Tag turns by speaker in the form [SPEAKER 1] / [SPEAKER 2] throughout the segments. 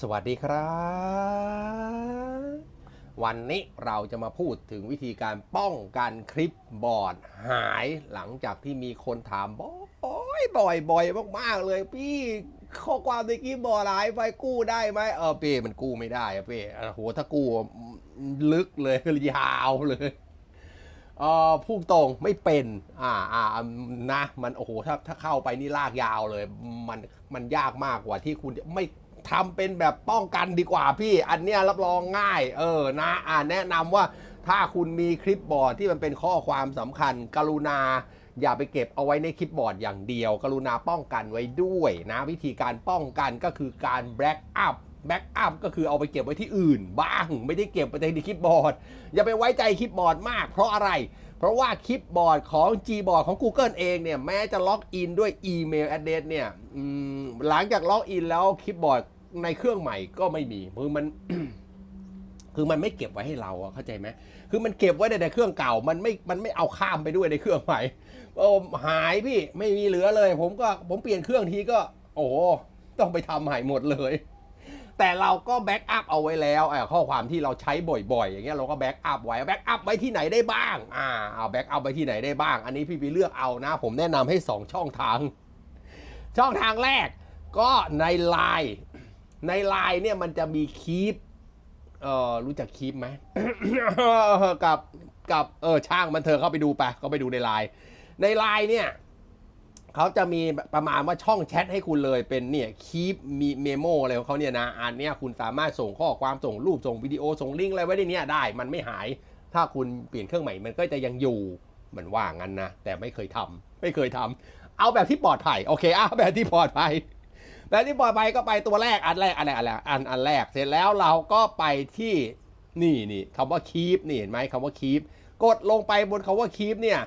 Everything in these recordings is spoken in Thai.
[SPEAKER 1] สวัสดีครับ วันนี้เราจะมาพูดถึงวิธีการป้องกันคลิปบอร์ดหายหลังจากที่มีคนถามบ่อยบ่อยบ่อยมากๆเลย พี่ข้อความในคลิปบอร์ดหายไปกู้ได้ไหมเออเป้มันกู้ไม่ได้อะเป้โอ้โหถ้ากู้ลึกเลยยาวเลยเออพุ่งตรงไม่เป็น อ่าอ่านะ มันโอ้โหถ้าถ้าเข้าไปนี่ลากยาวเลย มันมันยากมากกว่าที่คุณไม่ ทำเป็นแบบป้องกันดีกว่าพี่ อันเนี้ยรับรองง่าย เออนะอ่าแนะนำว่าถ้าคุณมีคลิปบอร์ดที่มันเป็นข้อความสำคัญ กรุณา อย่าไปเก็บเอาไว้ในคลิปบอร์ดอย่างเดียว กรุณาป้องกันไว้ด้วยนะ วิธีการป้องกันก็คือการแบ็กอัพแบ็กอัพก็คือเอาไปเก็บไว้ที่อื่น บ้าง ไม่ได้เก็บไว้ในคลิปบอร์ด อย่าไปไว้ใจคลิปบอร์ดมาก เพราะอะไร เพราะว่าคลิปบอร์ดของ Gboard ของ Google เองเนี่ย แม้จะล็อกอินด้วยอีเมล address เนี่ยหลังจากล็อกอินแล้วคลิปบอร์ด ในเครื่องใหม่ก็ไม่มีคือมัน คือมันไม่เก็บไว้ให้เราอะเข้าใจไหมคือมันเก็บไว้ในเครื่องเก่า มันไม่มันไม่เอาข้ามไปด้วยในเครื่องใหม่โอ้หายพี่ไม่มีเหลือเลย ผมก็ผมเปลี่ยนเครื่องทีก็ โอ้ต้องไปทำใหม่หมดเลย แต่เราก็แบ็กอัพเอาไว้แล้วไอ้ข้อความที่เราใช้บ่อยๆ อย่างเงี้ยเราก็แบ็กอัพไว้แบ็กอัพไว้ที่ไหนได้บ้างอ่าเอาแบ็กอัพไว้ที่ไหนได้บ้าง อันนี้พี่ไปเลือกเอานะ ผมแนะนำให้ 2 ช่องทาง ช่องทางแรกก็ในไลน์ ในไลน์เนี่ยมันจะมีคีปเออรู้จักคีปไหม กับกับเออช่างมันเธอเข้าไปดูไปก็ไปดูในไลน์ในไลน์เนี่ยเขาจะมีประมาณว่าช่องแชทให้คุณเลยเป็นเนี่ยคีปมีเมโมอะไรของเขาเนี่ยนะอันเนี้ยคุณสามารถส่งข้อความส่งรูปส่งวิดีโอส่งลิงก์อะไรไว้ในเนี้ยได้มันไม่หาย ถ้าคุณเปลี่ยนเครื่องใหม่มันก็จะยังอยู่เหมือนว่างั้นนะแต่ไม่เคยทำไม่เคยทำเอาแบบที่ปลอดภัยโอเคเอาแบบที่ปลอดภัย แล้วที่ปลอยไปก็ไปตัวแรกอันแรกอันแรกอันแรกอันอันแรก เสร็จแล้วเราก็ไปที่นี่นี่คำว่าคีปนี่เห็นไหมคำว่าคีปกดลงไปบนคำว่าคีปเนี่ย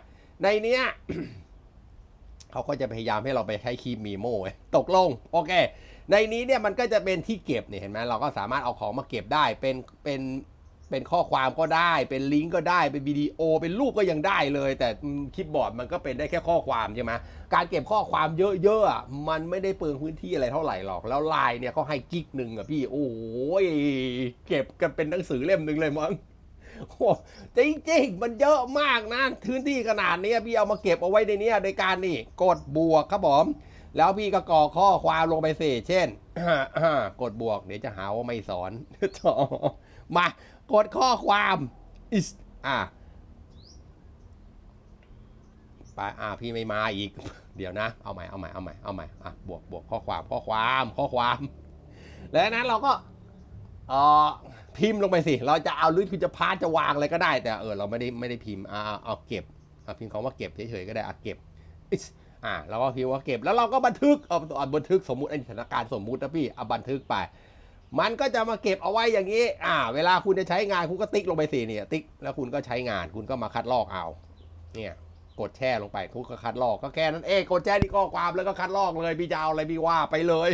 [SPEAKER 1] ในเนี้ยเขาก็จะพยายามให้เราไปใช้คีปมีโม่ตกลงโอเค ในนี้เนี่ยมันก็จะเป็นที่เก็บเนี่ยเห็นไหมเราก็สามารถเอาของมาเก็บได้เป็นเป็น เป็นข้อความก็ได้ เป็นลิงก์ก็ได้ เป็นวิดีโอ เป็นรูปก็ยังได้เลย แต่คลิปบอร์ดมันก็เป็นได้แค่ข้อความใช่ไหมการเก็บข้อความเยอะๆอะมันไม่ได้เปลืองพื้นที่อะไรเท่าไหร่หรอก แล้วไลน์เนี่ยเขาให้กิกหนึ่งอะพี่ โอ้ยเก็บกันเป็นหนังสือเล่มหนึ่งเลยมั้งโอ้จริงๆ มันเยอะมากนะพื้นที่ขนาดนี้พี่เอามาเก็บเอาไว้ในนี้ยโดยการนี่ กดบวกครับผมแล้วพี่ก็กรอกข้อความลงไปเสเช่นกดบวกเดี๋ยวจะหาว่าไม่สอนมา กดข้อความ is อะไปอะพี่ไม่มาอีก เดี๋ยวนะ เอาใหม่ เอาใหม่ เอาใหม่ เอาใหม่ อะ บวกบวกข้อความ ข้อความ ข้อความ แล้วนั้นเราก็เออพิมพ์ลงไปสิ เราจะเอาหรือคุณจะพาดจะวางอะไรก็ได้ แต่เออเราไม่ได้ไม่ได้พิมพ์อ่าเอาเก็บเอาพิมพ์คำว่าเก็บเฉยๆก็ได้อะเก็บอิสอ่าเราก็พิมพ์ว่าเก็บแล้วเราก็บันทึกเอาบันทึกสมมุติอันนสถานการณ์สมมุตินะพี่เอาบันทึกไป มันก็จะมาเก็บเอาไว้อย่างนี้ อ่า เวลาคุณจะใช้งานคุณก็ติ๊กลงไปสิเนี่ย ติ๊กแล้วคุณก็ใช้งาน คุณก็มาคัดลอกเอา เนี่ย กดแช่ลงไปคุณก็คัดลอกก็แค่นั้นเองกดแช่ที่ข้อความแล้วก็คัดลอกเลยพี่จะเอาอะไรพี่ว่าไปเลย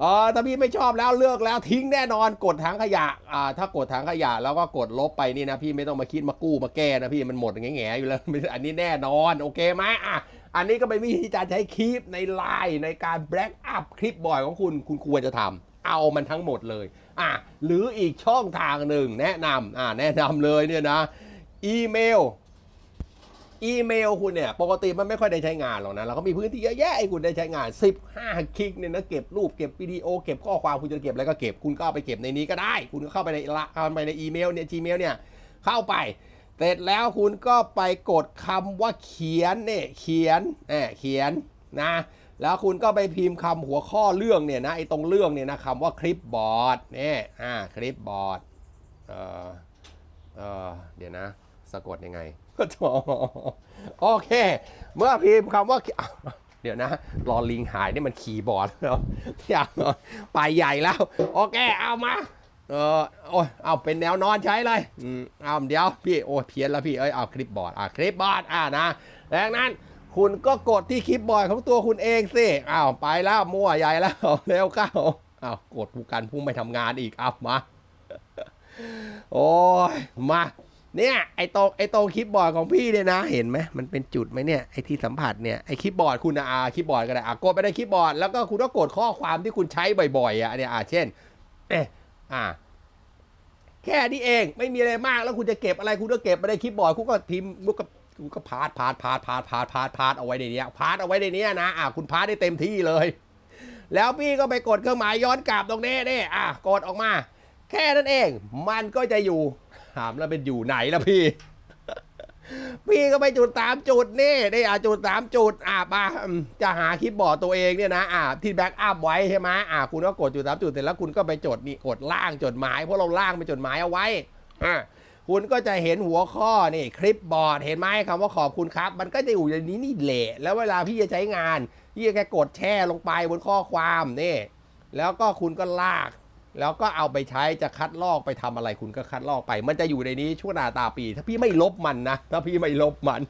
[SPEAKER 1] เออถ้าพี่ไม่ชอบแล้วเลือกแล้วทิ้งแน่นอนกดถังขยะอ่าถ้ากดถังขยะแล้วก็กดลบไปนี่นะพี่ไม่ต้องมาคิดมากู้มาแก้นะพี่มันหมดแง่ๆอยู่แล้วอันนี้แน่นอนโอเคไหมอะอันนี้ก็เป็นวิธีการใช้คลิปในไลน์ในการแบล็กอัพคลิปบ่อยของคุณคุณควรจะทำ เอามันทั้งหมดเลยอะหรืออีกช่องทางหนึ่งแนะนำอ่าแนะนำเลยเนี่ยนะ อีเมลอีเมลคุณเนี่ย ปกติมันไม่ค่อยได้ใช้งานหรอกนะเราก็มีพื้นที่เยอะแยะให้คุณได้ใช้งาน 15 คลิกเนี่ยนะเก็บรูปเก็บวิดีโอ เก็บข้อความคุณจะเก็บอะไรก็เก็บคุณก็เอาไปเก็บในนี้ก็ได้ คุณก็เข้าไปในละเข้าไปในอีเมลเนี่ย Gmail เนี่ยเข้าไป เสร็จแล้วคุณก็ไปกดคำว่าเขียนเนี่ยเขียนเออเขียนนะ แล้วคุณก็ไปพิมพ์คำหัวข้อเรื่องเนี่ยนะไอ้ตรงเรื่องเนี่ยนะคำว่าคลิปบอร์ดเนี่ยอ่าคลิปบอร์ดเออเออเดี๋ยวนะ สะกดยังไงโอเค เมื่อพิมพ์คำว่าเดี๋ยวนะรอลิงหายนี่มันคีย์บอร์ดแล้วอยากไปใหญ่แล้ว โอเค เอามา เออโอ้ยเอาเป็นแนวนอนใช้เลยอืมเอาเดี๋ยวพี่โอ้เพี้ยนแล้วพี่เอ้ยเอาคลิปบอร์ดอะคลิปบอร์ดอะนะดังนั้น คุณก็กดที่คลิปบอร์ดของตัวคุณเองสิอ้าวไปแล้วมั่วใหญ่แล้วเร็วเข้าอ้าวกดผู้กันผู้ไม่ทำงานอีกเอามา โอ้ยมาเนี่ยไอตรงไอตรงคีย์บอร์ดของพี่เนี่ยนะ เห็นไหมมันเป็นจุดไหมเนี่ยไอที่สัมผัสเนี่ยไอคีย์บอร์ดคุณอะอาคีย์บอร์ดก็ได้อะกดไปในคีย์บอร์ดแล้วก็คุณก็กดข้อความที่คุณใช้บ่อยๆอะเนี่ยอะเช่นเอะอะแค่นี้เองไม่มีอะไรมากแล้วคุณจะเก็บอะไรคุณก็เก็บไปในคีย์บอร์ดคุณก็พิมพ์คุณก็ คุณก็พาดพาดพาดพาดพาดพาดพาดเอาไว้ในนี้พาดเอาไว้ในนี้นะอะคุณพาดได้เต็มที่เลย แล้วพี่ก็ไปกดเครื่องหมายย้อนกลับตรงนี้นี่อะกดออกมา แค่นั้นเอง มันก็จะอยู่ถามแล้วเป็นอยู่ไหนล่ะพี่ พี่ก็ไปจุดสามจุดนี่นี่อะจุดสามจุดอะมาอืมจะหาคลิปบอร์ดตัวเองเนี่ยนะอะที่แบ็กอัพไว้ใช่ไหมอะคุณก็กดจุดสามจุดเสร็จแล้วคุณก็ไปจดนี่กดล่างจดหมายเพราะเราล่างเป็นจดหมายเอาไว้อะ คุณก็จะเห็นหัวข้อนี่คลิปบอร์ดเห็นไหมคำว่าขอบคุณครับ มันก็จะอยู่ในนี้นี่แหละแล้วเวลาพี่จะใช้งานพี่แค่กดแช่ลงไปบนข้อความนี่แล้วก็คุณก็ลาก แล้วก็เอาไปใช้จะคัดลอกไปทำอะไรคุณก็คัดลอกไป มันจะอยู่ในนี้ชั่วนาตาปี ถ้าพี่ไม่ลบมันนะถ้าพี่ไม่ลบมัน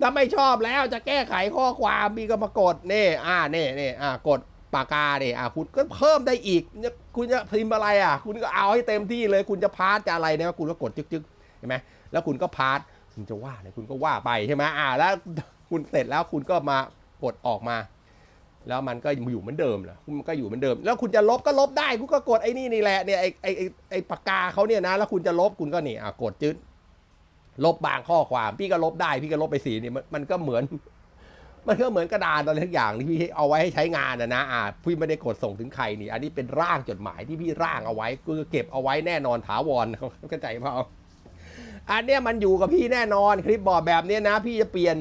[SPEAKER 1] ถ้าไม่ชอบแล้วจะแก้ไขข้อความพี่ก็มากดนี่อ่านี่นี่อ่ากด ปากกาเนี่ยอ่าคุณก็เพิ่มได้อีก คุณจะพิมพ์อะไรอะ คุณก็เอาให้เต็มที่เลย คุณจะพาร์ทจะอะไรเนี่ยคุณก็กดจึ๊กๆเห็นไหมแล้วคุณก็พาร์ทคุณจะว่าอะไรคุณก็ว่าไปใช่ไหมอ่าแล้วคุณเสร็จแล้วคุณก็มากดออกมา แล้วมันก็อยู่เหมือนเดิมแหละมันก็อยู่เหมือนเดิม แล้วคุณจะลบก็ลบได้คุณก็กดไอ้นี่นี่แหละเนี่ยไอ้ไอ้ไอ้ไอ้ปากกาเขาเนี่ยนะ แล้วคุณจะลบคุณก็นี่อะกดจึ๊ดลบบางข้อความ พี่ก็ลบได้ พี่ก็ลบไปสีนี่มันมันก็เหมือน มันก็เหมือนกระดานอะไรทุกอย่างที่พี่เอาไว้ให้ใช้งานนะนะอ่าพี่ไม่ได้กดส่งถึงใครนี่ อันนี้เป็นร่างจดหมายที่พี่ร่างเอาไว้ก็เก็บเอาไว้แน่นอนถาวรเข้าใจเปล่าอันเนี้ยมันอยู่กับพี่แน่นอนคลิปบอร์ดแบบเนี้ยนะ พี่จะเปลี่ยน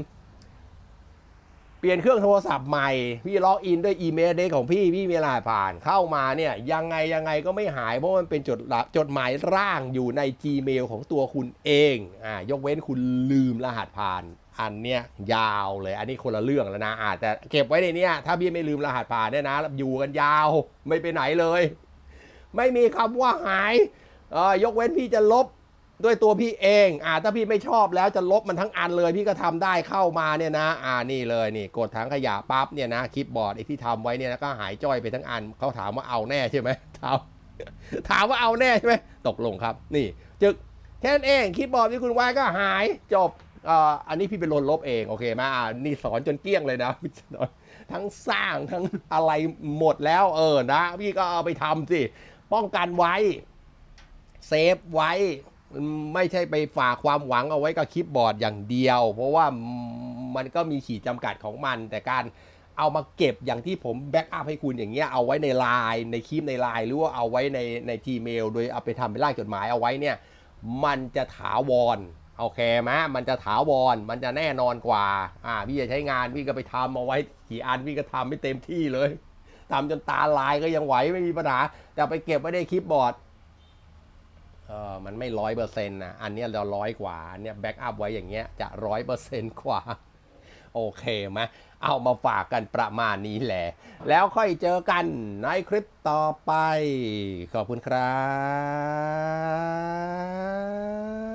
[SPEAKER 1] เปลี่ยนเครื่องโทรศัพท์ใหม่ พี่ล็อกอินด้วยอีเมลเดของพี่พี่มีรหัสผ่านเข้ามาเนี่ย ยังไงยังไงก็ไม่หายเพราะมันเป็นจดจดหมายร่างอยู่ใน Gmail ของตัวคุณเองอ่ายกเว้นคุณลืมรหัสผ่าน อันเนี้ยยาวเลย อันนี้คนละเรื่องแล้วนะอาแต่เก็บไว้ในเนี้ยถ้าพี่ไม่ลืมรหัสผ่านเนี่ยนะ อยู่กันยาวไม่ไปไหนเลย ไม่มีคำว่าหายเออยกเว้นพี่จะลบด้วยตัวพี่เองอ่าถ้าพี่ไม่ชอบแล้วจะลบมันทั้งอันเลย พี่ก็ทำได้เข้ามาเนี่ยนะ อ่านี่เลยนี่ กดถังขยะปั๊บเนี่ยนะคลิปบอร์ดไอ้ที่ทำไว้เนี่ยนะก็หายจ้อยไปทั้งอันเขาถามว่าเอาแน่ใช่ไหมถามถามว่าเอาแน่ใช่ไหมตกลงครับ นี่ จึกแค่นั้นเองคลิปบอร์ดที่คุณไว้ก็หายจบ อันนี้พี่เป็นลนลบเองโอเคไหมานี่สอนจนเกลี้ยงเลยนะทั้งสร้างทั้งอะไรหมดแล้วเออนะ พี่ก็เอาไปทำสิป้องกันไว้เซฟไว้ ไม่ใช่ไปฝากความหวังเอาไว้กับคลิปบอร์ดอย่างเดียว เพราะว่ามันก็มีขีดจำกัดของมัน แต่การเอามาเก็บอย่างที่ผมแบ็กอัพให้คุณอย่างเงี้ยเอาไว้ในไลน์ในคลิปในไลน์หรือว่าเอาไว้ในใน Gmail โดยเอาไปทำเป็นร่างจดหมายเอาไว้เนี่ย มันจะถาวร โอเคไหมมันจะถาวร มันจะแน่นอนกว่า อ่า พี่จะใช้งานพี่ก็ไปทำเอาไว้กี่อันพี่ก็ทำไม่เต็มที่เลยทำจนตาลายก็ยังไหวไม่มีปัญหาแต่ไปเก็บไว้ในคลิปบอร์ดเออมันไม่ร้อยเปอร์เซ็นต์นะอันนี้เราร้อยกว่า อันนี้แบ็กอัพไว้อย่างเงี้ยจะร้อยเปอร์เซ็นต์กว่า โอเคไหมเอามาฝากกันประมาณนี้แหละ แล้วค่อยเจอกันในคลิปต่อไป ขอบคุณครับ